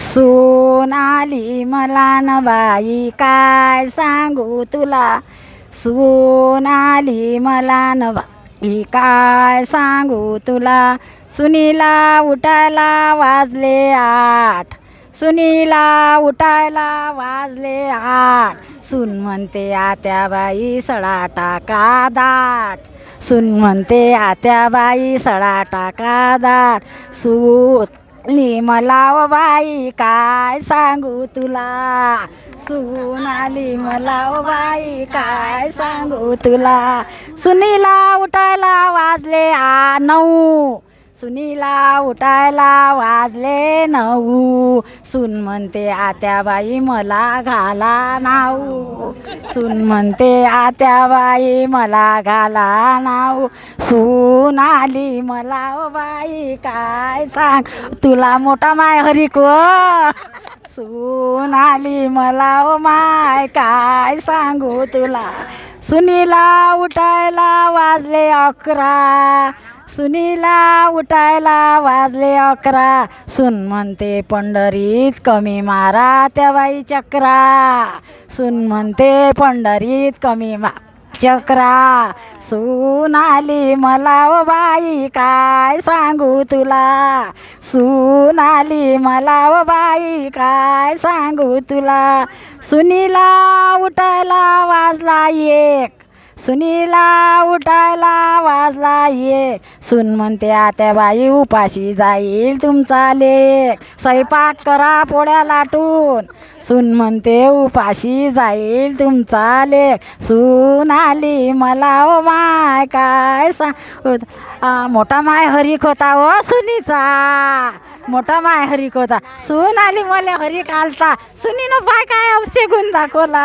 सून आली मला न बाई काय सांगू तुला? सून आली मला न बाई काय सांगू तुला? सुनीला उठायला वाजले आठ. सुनीला उठायला वाजले आठ. सुन म्हणते आत्याबाई सडा टाका दाट. सुन म्हणते आत्याबाई सडा टाका दाट. सून मला व बाई काय सांगू तुला? सुनाली मला व बाई काय सांगू तुला? सुनीला उठायला वाजले आ नऊ. सुनीला उठायला वाजले नऊ. सून म्हणते आत्याबाई मला घाला नाऊ. सून म्हणते आत्याबाई मला घाला नाऊ. सून आली मला ओ बाई काय सांग? तुला मोठा माय हरिको सून आली मला ओ माय काय सांगू तुला? सुनीला उठायला वाजले अकरा. सुनीला उठायला वाजले अकरा. सुन म्हणते पंढरीत कमी मारा त्या बाई चक्रा. सुन म्हणते पंढरीत कमी मा चक्रा. सून आली मला ओ बाई काय सांगू तुला? सून आली मला ओ बाई काय सांगू तुला? सुनीला उठायला वाजला एक. सुनीला उठायला वाजला ये सुन म्हणते आत्या बाई उपाशी जाईल तुमचा लेख. स्वयंपाक करा पोळ्या लाटून. सुन म्हणते उपाशी जाईल तुमचा लेख. सून आली मला ओ माय काय सांग मोठा माय हरिक होता ओ सुनीचा. मोठा माय हरिक होता. सून आली मला हरिक आलता. सुनीनं पाय काय अवशे गुण दाखवला